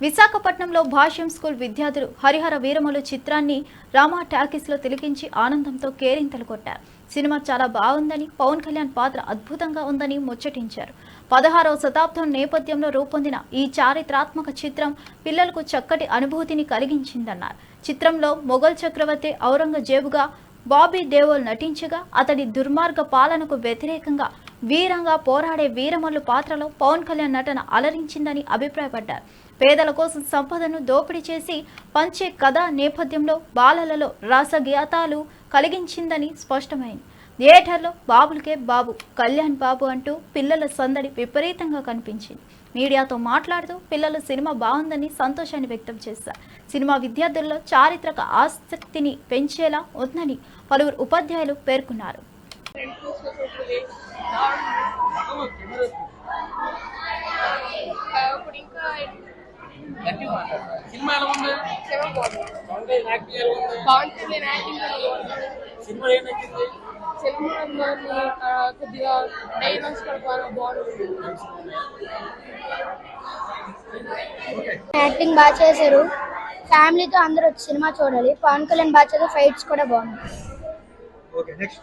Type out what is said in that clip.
విశాఖపట్నంలో భాష్యం స్కూల్ విద్యార్థులు హరిహర వీరమలు చిత్రాన్ని రామా టాకీస్లో తిలకించి ఆనందంతో కేరింతలు కొట్టారు. సినిమా చాలా బాగుందని పవన్ కళ్యాణ్ పాత్ర అద్భుతంగా ఉందని ముచ్చటించారు. పదహారవ శతాబ్దం నేపథ్యంలో రూపొందిన ఈ చారిత్రాత్మక చిత్రం పిల్లలకు చక్కటి అనుభూతిని కలిగించిందన్నారు. చిత్రంలో మొఘల్ చక్రవర్తి ఔరంగజేబుగా బాబీ దేవోల్ నటించగా అతడి దుర్మార్గ పాలనకు వ్యతిరేకంగా వీరంగా పోరాడే వీరమల్లు పాత్రలో పవన్ కళ్యాణ్ నటన అలరించిందని అభిప్రాయపడ్డారు. పేదల కోసం సంపదను దోపిడీ చేసి పంచే కథ నేపథ్యంలో బాలలలో రసగీతాలు కలిగించిందని స్పష్టమైంది. థియేటర్లో బాబులకే బాబు కళ్యాణ్ బాబు అంటూ పిల్లల సందడి విపరీతంగా కనిపించింది. మీడియాతో మాట్లాడుతూ పిల్లలు సినిమా బాగుందని సంతోషాన్ని వ్యక్తం చేశారు. సినిమా విద్యార్థుల్లో చారిత్రక ఆసక్తిని పెంచేలా ఉందని పలువురు ఉపాధ్యాయులు పేర్కొన్నారు. ఇప్పుడు ఇంకా సినిమా ఎలా ఉంది యాక్టింగ్ సినిమా ఏం నచ్చింది కొద్దిగా డైలాగ్స్ కూడా బాగా యాక్టింగ్ బాగా చేశారు. ఫ్యామిలీతో అందరూ వచ్చి సినిమా చూడాలి. పవన్ కళ్యాణ్ బాగా చేసే ఫైట్స్ కూడా బాగుంది ఓకే నెక్స్ట్